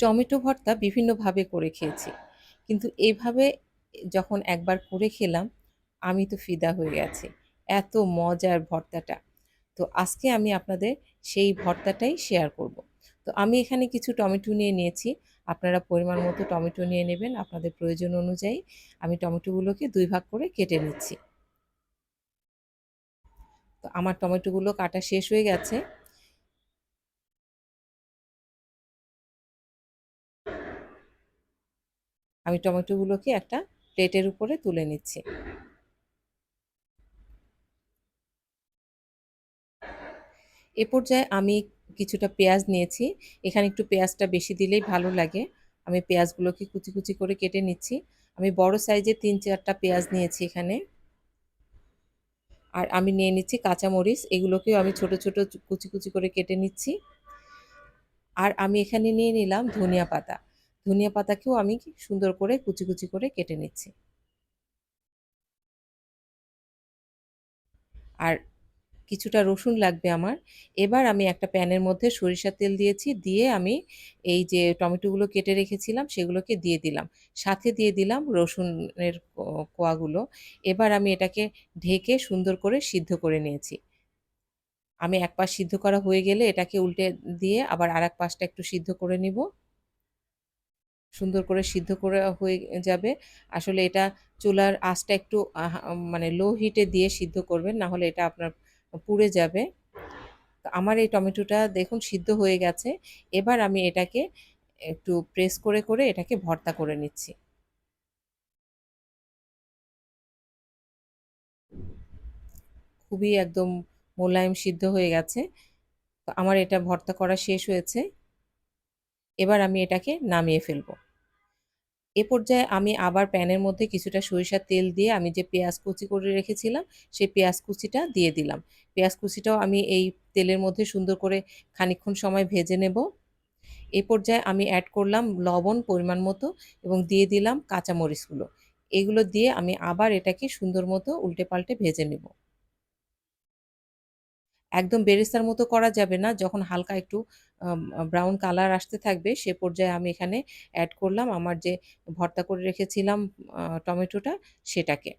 Tomato ভর্তা বিভিন্নভাবে করে খেয়েছি। কিন্তু এইভাবে যখন একবার করে খেলাম, আমি তো ফিদা হয়ে গেছি। এত মজার ভর্তাটা। তো আজকে আমি আপনাদের সেই ভর্তাটাই শেয়ার করব। তো আমি এখানে কিছু টমেটো নিয়ে নিয়েছি। আপনারা পরিমাণ মতো টমেটো নিয়ে নেবেন আপনাদের প্রয়োজন অনুযায়ী। আমি টমেটোগুলোকে দুই ভাগ করে কেটে নিচ্ছি। তো আমার টমেটোগুলো কাটা শেষ হয়ে গেছে। আমি টমেটোগুলোকে একটা প্লেটের উপরে তুলে নিচ্ছি। এ পর্যায়ে আমি কিছুটা পেঁয়াজ নিয়েছি। এখানে একটু পেঁয়াজটা বেশি দিলেই ভালো লাগে। আমি পেঁয়াজগুলোকে কুচি কুচি করে কেটে নিচ্ছি। আমি বড় সাইজের তিন চারটা পেঁয়াজ নিয়েছি এখানে। আর আমি নিয়ে নিচ্ছি কাঁচামরিচ। এগুলোকেও আমি ছোট ছোট কুচি কুচি করে কেটে নিচ্ছি। আর আমি এখানে নিয়ে নিলাম ধনিয়া পাতা। ধনিয়া পাতাকেও আমি সুন্দর করে কুচি কুচি করে কেটে নিচ্ছি। আর কিছুটা রসুন লাগবে আমার। এবার আমি একটা প্যানের মধ্যে সরিষার তেল দিয়েছি, দিয়ে আমি এই যে টমেটোগুলো কেটে রেখেছিলাম সেগুলোকে দিয়ে দিলাম। সাথে দিয়ে দিলাম রসুনের কোয়াগুলো। এবার আমি এটাকে ঢেকে সুন্দর করে সিদ্ধ করে নিয়েছি। আমি এক পাশ সিদ্ধ করা হয়ে গেলে এটাকে উল্টে দিয়ে আবার আর এক পাশটা একটু সিদ্ধ করে নিব। সুন্দর করে সিদ্ধ করে হয়ে যাবে। আসলে এটা চুলার আঁচটা একটু মানে লো হিটে দিয়ে সিদ্ধ করবেন, না হলে এটা আপনার পুড়ে যাবে। আমার এই টমেটোটা দেখুন সিদ্ধ হয়ে গেছে। এবার আমি এটাকে একটু প্রেস করে করে এটাকে ভর্তা করে নিচ্ছি। খুবই একদম মোলায়েম সিদ্ধ হয়ে গেছে। আমার এটা ভর্তা করা শেষ হয়েছে। এবার আমি এটাকে নামিয়ে ফেলব। এ পর্যায়ে আমি আবার প্যানের মধ্যে কিছুটা সরিষার তেল দিয়ে আমি যে পেঁয়াজ কুচি করে রেখেছিলাম, সেই পেঁয়াজ কুচিটা দিয়ে দিলাম। পেঁয়াজ কুচিটাও আমি এই তেলের মধ্যে সুন্দর করে খানিক্ষণ সময় ভেজে নেব। এই পর্যায়ে আমি অ্যাড করলাম লবণ পরিমাণ মতো এবং দিয়ে দিলাম কাঁচামরিচগুলো। এগুলো দিয়ে আমি আবার এটাকে সুন্দর মতো উল্টে পাল্টে ভেজে নেব। একদম বেরেস্তার মতো করা যাবে না। যখন হালকা একটু ব্রাউন কালার আসতে থাকবে, সে পর্যায়ে আমি এখানে অ্যাড করলাম আমার যে ভর্তা করে রেখেছিলাম টমেটোটা সেটাকে।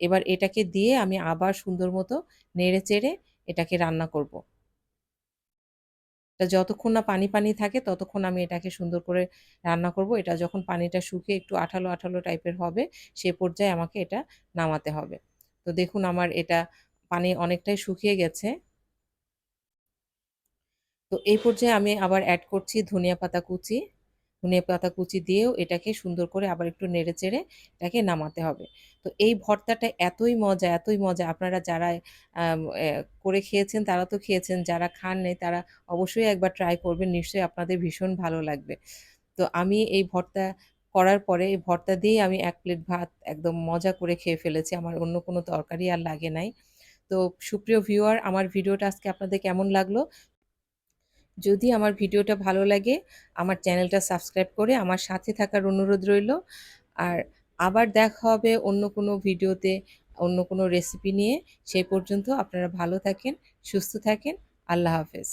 এবার এটাকে দিয়ে আমি আবার সুন্দর মতো নেড়ে চেড়ে এটাকে রান্না করব। এটা যতক্ষণ না পানি পানি থাকে, ততক্ষণ আমি এটাকে সুন্দর করে রান্না করব। এটা যখন পানিটা শুকিয়ে একটু আঠালো আঠালো টাইপের হবে, সে পর্যায়ে আমাকে এটা নামাতে হবে। তো দেখুন আমার এটা পানি অনেকটাই শুকিয়ে গেছে। তো এই পর্যায়ে আমি আবার অ্যাড করছি ধনিয়া পাতা কুচি। ধনিয়া পাতা কুচি দিয়েও এটাকে সুন্দর করে আবার একটু নেড়ে চেড়ে এটাকে নামাতে হবে। তো এই ভর্তাটা এতই মজা এতই মজা। আপনারা যারা করে খেয়েছেন তারা তো খেয়েছেন, যারা খান নেই তারা অবশ্যই একবার ট্রাই করবেন, নিশ্চয়ই আপনাদের ভীষণ ভালো লাগবে। তো আমি এই ভর্তা করার পরে, এই ভর্তা দিয়েই আমি এক প্লেট ভাত একদম মজা করে খেয়ে ফেলেছি। আমার অন্য কোনো তরকারি আর লাগে নাই। তো সুপ্রিয় ভিউয়ার আমার ভিডিওটা আজকে আপনাদের কেমন লাগল? যদি আমার ভিডিওটা ভালো লাগে, আমার চ্যানেলটা সাবস্ক্রাইব করে আমার সাথে থাকার অনুরোধ রইল। আর আবার দেখা হবে অন্য কোনো ভিডিওতে, অন্য কোনো রেসিপি নিয়ে। সেই পর্যন্ত আপনারা ভালো থাকেন, সুস্থ থাকেন। আল্লাহ হাফেজ।